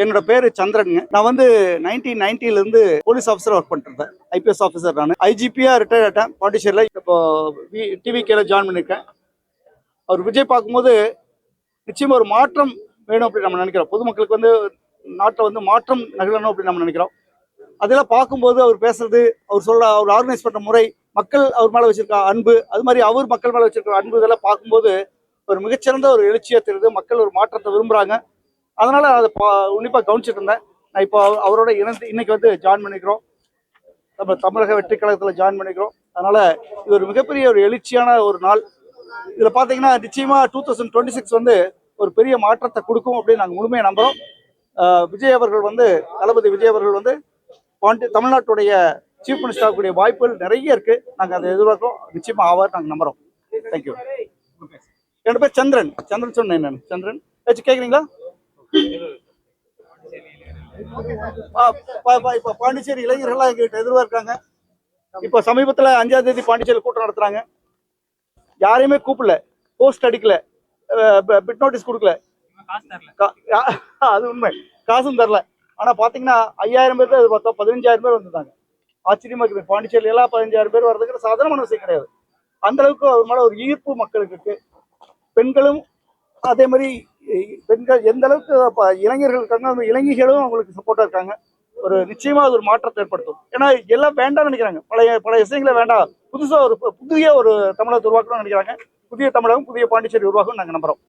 என்னோட பேரு சந்திரனுங்க. நான் வந்து நைன்டீன் நைன்டில இருந்து போலீஸ் ஆஃபீஸர் ஒர்க் பண்ணிட்டு ஐபிஎஸ் ஆஃபீஸர் நான். ஐஜிபியா ரிட்டையர் ஆகிட்டேன் பாண்டிச்சேரியில் இப்போ டிவி கேல ஜாயின் பண்ணியிருக்கேன் அவர் விஜய் பார்க்கும்போது நிச்சயமா ஒரு மாற்றம் வேணும் அப்படின்னு நம்ம நினைக்கிறோம். பொதுமக்களுக்கு வந்து நாட்டில் வந்து மாற்றம் நிகழணும் அப்படின்னு நம்ம நினைக்கிறோம். அதெல்லாம் பார்க்கும்போது அவர் பேசுறது அவர் சொல்ற அவர் ஆர்கனைஸ் பண்ற முறை மக்கள் அவர் மேலே வச்சிருக்க அன்பு அது மாதிரி அவர் மக்கள் மேலே வச்சிருக்க அன்பு இதெல்லாம் பார்க்கும்போது ஒரு மிகச்சிறந்த ஒரு எழுச்சியா தெரியுது மக்கள் ஒரு மாற்றத்தை விரும்புறாங்க. அதனால அதை பா- உன்னிப்பா கவனிச்சிட்டு இருந்தேன். நான் இப்போ அவ- அவரோட இணைந்து இன்னைக்கு வந்து ஜாயின் பண்ணிக்கிறோம். நம்ம தமிழக வெற்றி கழகத்தில் ஜாயின் பண்ணிக்கிறோம். அதனால இது ஒரு மிகப்பெரிய ஒரு எழுச்சியான ஒரு நாள். இதில் பார்த்தீங்கன்னா நிச்சயமா டூ தௌசண்ட் டுவெண்ட்டி சிக்ஸ் வந்து ஒரு பெரிய மாற்றத்தை கொடுக்கும் அப்படின்னு நாங்கள் முழுமையாக நம்புறோம். ஆஹ் விஜய் அவர்கள் வந்து தளபதி விஜய் அவர்கள் வந்து பாண்டி தமிழ்நாட்டுடைய சீஃப் மினிஸ்டர் ஆகக்கூடிய வாய்ப்புகள் நிறைய இருக்கு. நாங்கள் அதை எதிர்பார்க்கிறோம். நிச்சயமா ஆவார் நாங்கள் நம்புறோம். தேங்க்யூ என்னோட பேர்? சந்திரன். சந்திரன் சொன்னேன் நான். சந்திரன். ஏதாச்சும் கேட்குறீங்களா இப்ப பாண்டிச்சேரி இளைஞர்கள்லாம் எங்ககிட்ட எதிர்பார்க்காங்க இப்ப சமீபத்துல அஞ்சாம் தேதி பாண்டிச்சேரி கூட்டம் நடத்துறாங்க. யாரையுமே கூப்பிடல. போஸ்ட் அடிக்கல. பிட் நோட்டீஸ் கொடுக்கல. அது உண்மை. காசும் தரல. ஆனா பாத்தீங்கன்னா ஐயாயிரம் பேர் தான் பார்த்தோம் பதினஞ்சாயிரம் பேர் வந்திருந்தாங்க. ஆச்சரியமா இருக்குது. பாண்டிச்சேரியில எல்லாம் பதினஞ்சாயிரம் பேர் வர்றதுக்கு சாதாரணமான விஷயம் கிடையாது. அந்த அளவுக்கு அவர் மேல ஒரு ஈர்ப்பு மக்களுக்கு பெண்களும் அதே மாதிரி இ- பெண்கள் எந்த அளவுக்கு அப்ப இளைஞர்கள் இருக்காங்க அந்த இளைஞர்களும் அவங்களுக்கு சப்போர்ட்டாக இருக்காங்க. ஒரு நிச்சயமா அது ஒரு மாற்றத்தை ஏற்படுத்தும். ஏன்னா எல்லாம் வேண்டாம்னு நினைக்கிறாங்க. பழைய பழைய விஷயங்களை வேண்டாம். புதுசா ஒரு பு- புதிய ஒரு தமிழகத்தை உருவாக்கணும்னு நினைக்கிறாங்க. புதிய தமிழகம் புதிய பாண்டிச்சேரி உருவாகும் நாங்கள் நம்புறோம்.